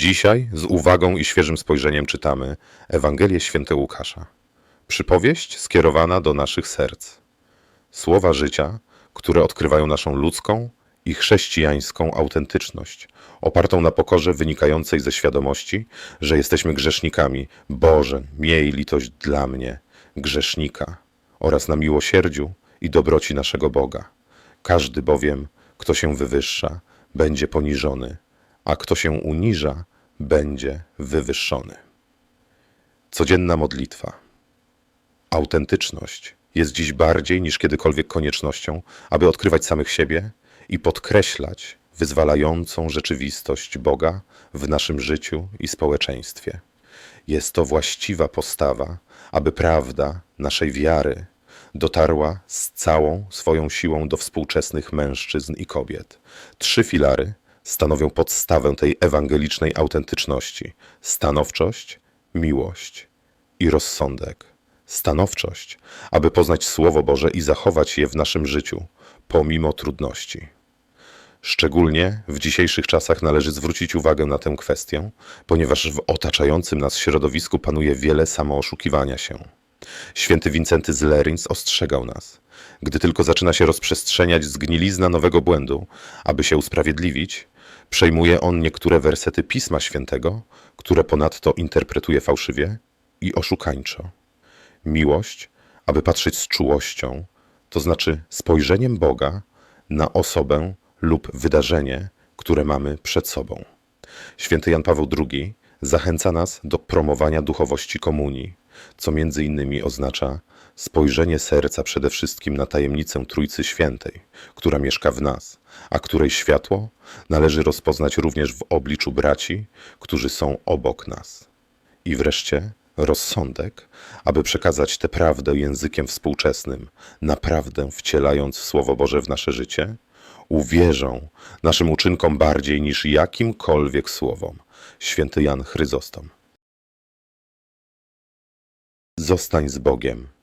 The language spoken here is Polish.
Dzisiaj z uwagą i świeżym spojrzeniem czytamy Ewangelię Świętego Łukasza. Przypowieść skierowana do naszych serc. Słowa życia, które odkrywają naszą ludzką i chrześcijańską autentyczność, opartą na pokorze wynikającej ze świadomości, że jesteśmy grzesznikami. Boże, miej litość dla mnie, grzesznika, oraz na miłosierdziu i dobroci naszego Boga. Każdy bowiem, kto się wywyższa, będzie poniżony, a kto się uniża, będzie wywyższony. Codzienna modlitwa. Autentyczność jest dziś bardziej niż kiedykolwiek koniecznością, aby odkrywać samych siebie i podkreślać wyzwalającą rzeczywistość Boga w naszym życiu i społeczeństwie. Jest to właściwa postawa, aby prawda naszej wiary dotarła z całą swoją siłą do współczesnych mężczyzn i kobiet. Trzy filary stanowią podstawę tej ewangelicznej autentyczności: stanowczość, miłość i rozsądek. Stanowczość, aby poznać Słowo Boże i zachować je w naszym życiu, pomimo trudności. Szczególnie w dzisiejszych czasach należy zwrócić uwagę na tę kwestię, ponieważ w otaczającym nas środowisku panuje wiele samooszukiwania się. Święty Wincenty z Lerins ostrzegał nas, gdy tylko zaczyna się rozprzestrzeniać zgnilizna nowego błędu, aby się usprawiedliwić, przejmuje on niektóre wersety Pisma Świętego, które ponadto interpretuje fałszywie i oszukańczo. Miłość, aby patrzeć z czułością, to znaczy spojrzeniem Boga na osobę lub wydarzenie, które mamy przed sobą. Święty Jan Paweł II zachęca nas do promowania duchowości komunii, co między innymi oznacza spojrzenie serca przede wszystkim na tajemnicę Trójcy Świętej, która mieszka w nas, a której światło należy rozpoznać również w obliczu braci, którzy są obok nas. I wreszcie rozsądek, aby przekazać tę prawdę językiem współczesnym, naprawdę wcielając Słowo Boże w nasze życie, uwierzą naszym uczynkom bardziej niż jakimkolwiek słowom. Święty Jan Chryzostom. Zostań z Bogiem.